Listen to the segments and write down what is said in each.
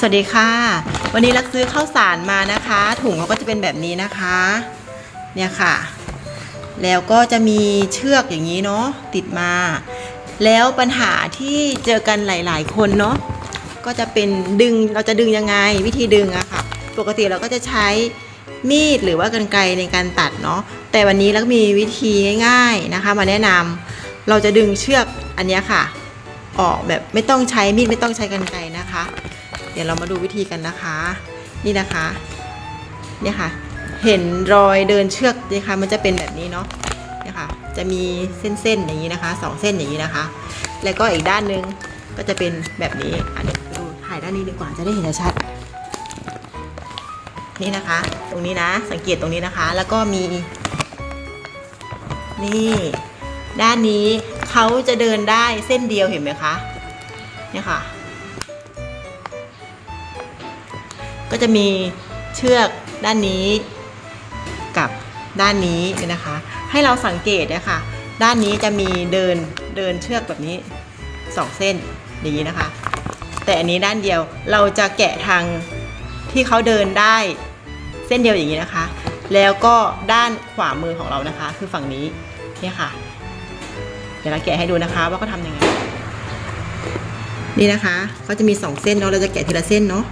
สวัสดีค่ะ วันนี้รักซื้อข้าวสารมานะคะ ถุงเขาก็จะเป็นแบบนี้นะคะ เนี่ยค่ะ แล้วก็จะมีเชือกอย่างนี้เนาะติดมา แล้วปัญหาที่เจอกันหลาย ๆ คนเนาะก็จะเป็นดึงเราจะดึงยังไงวิธีดึงอะค่ะ ปกติเราก็จะใช้มีดหรือว่ากรรไกรในการตัดเนาะแต่วันนี้เราก็มีวิธีง่าย ๆนะคะ มาแนะนำเราจะดึงเชือกอันนี้ค่ะ ออกแบบไม่ต้องใช้มีดไม่ต้องใช้กรรไกรนะคะ ดี๋ยวเรามาดูวิธีกันนะคะ นี่นะคะเนี่ยค่ะ เห็นรอยเดินเชือกไหมคะมันจะเป็นแบบนี้เนาะเนี่ยค่ะ จะมีเส้นๆอย่างนี้นะคะสองเส้นอย่างนี้นะคะ แล้วก็อีกด้านนึงก็จะเป็นแบบนี้อะเดี๋ยวดูถ่ายด้านนี้ดีกว่าจะได้เห็นชัดนี่นะคะ ตรงนี้นะสังเกตตรงนี้นะคะ แล้วก็มี นี่ ด้านนี้เขาจะเดินได้เส้นเดียวเห็นไหมคะเนี่ยค่ะ ก็จะมีเชือกด้านนี้กับด้านนี้นะคะ ให้เราสังเกตนะคะด้านนี้จะมีเดินเดินเชือกแบบนี้สองเส้นอย่างนี้นะคะ แต่อันนี้ด้านเดียวเราจะแกะทางที่เขาเดินได้เส้นเดียวอย่างนี้นะคะ แล้วก็ด้านขวามือของเรานะคะ คือฝั่งนี้เนี่ยค่ะ เดี๋ยวเราแกะให้ดูนะคะ ว่าเขาทำยังไงนี่นะคะเขาจะมีสองเส้นเนาะเราจะแกะทีละเส้นเนาะ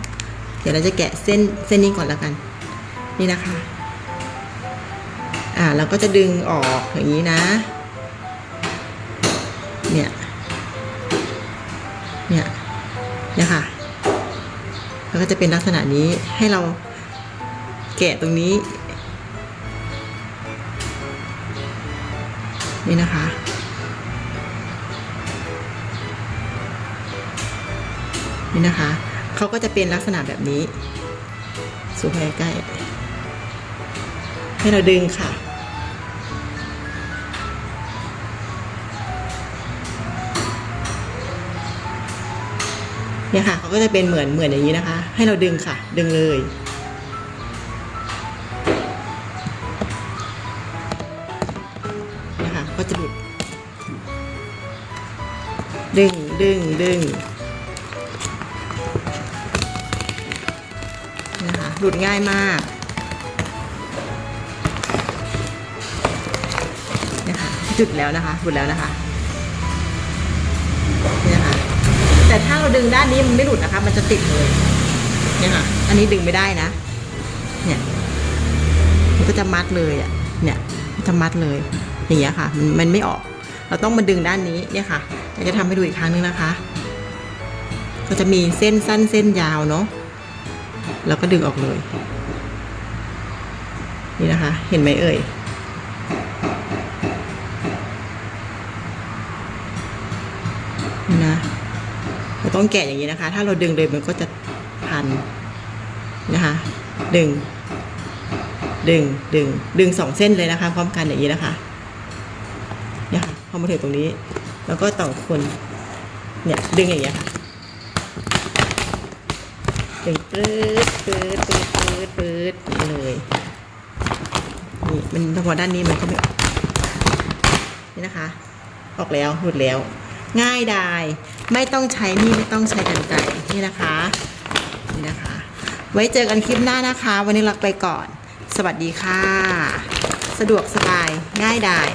ดี๋ยวเราจะแกะเส้นเส้นนี้ก่อนแล้วกัน นี่นะคะ อ่าเราก็จะดึงออกอย่างนี้นะ เนี่ย เนี่ยเนี่ยค่ะแล้วก็จะเป็นลักษณะนี้ให้เราแกะตรงนี้ นี่นะคะ นี่นะคะ เขาก็จะเป็นลักษณะแบบนี้สูงใกล้ ให้เราดึงค่ะ เนี่ยค่ะเขาก็จะเป็นเหมือนเหมือนอย่างนี้นะคะ ให้เราดึงค่ะ ดึงเลยนะคะก็จะหลุดดึงดึงดึง หลุดง่ายมากนะคะจุดแล้วนะคะหลุดแล้วนะคะนี่นะคะแต่ถ้าเราดึงด้านนี้มันไม่หลุดนะคะ มันจะติดเลยเนี่ยค่ะ อันนี้ดึงไม่ได้นะ เนี่ย มันก็จะมัดเลยอะ เนี่ยจะมัดเลยอย่างเงี้ยค่ะ มันมันไม่ออก เราต้องมาดึงด้านนี้เนี่ยค่ะจะทำให้ดูอีกครั้งนึงนะคะ ก็จะมีเส้นสั้นเส้นยาวเนาะ แล้วก็ดึงออกเลย นี่นะคะ เห็นไหมเอ่ย นี่นะ เราต้องแกะอย่างนี้นะคะ ถ้าเราดึงเลยมันก็จะพันนะคะ ดึง ดึง ดึง ดึงสองเส้นเลยนะคะ พร้อมกันอย่างนี้นะคะ เนี่ยค่ะ พอมาถึงตรงนี้ แล้วก็ต่อคน เนี่ย ดึงอย่างเงี้ยค่ะ ดึงปื๊ดปื๊ดปื๊ดปื๊ดปื๊ดเลยนี่มันพอด้านนี้มันก็ไม่ออกนี่นะคะ ออกแล้วหลุดแล้ว ง่ายดายไม่ต้องใช้มีดไม่ต้องใช้กันไกรนี่นะคะนี่นะคะ ไว้เจอกันคลิปหน้านะคะ วันนี้ลักไปก่อน สวัสดีค่ะ สะดวกสบายง่ายดาย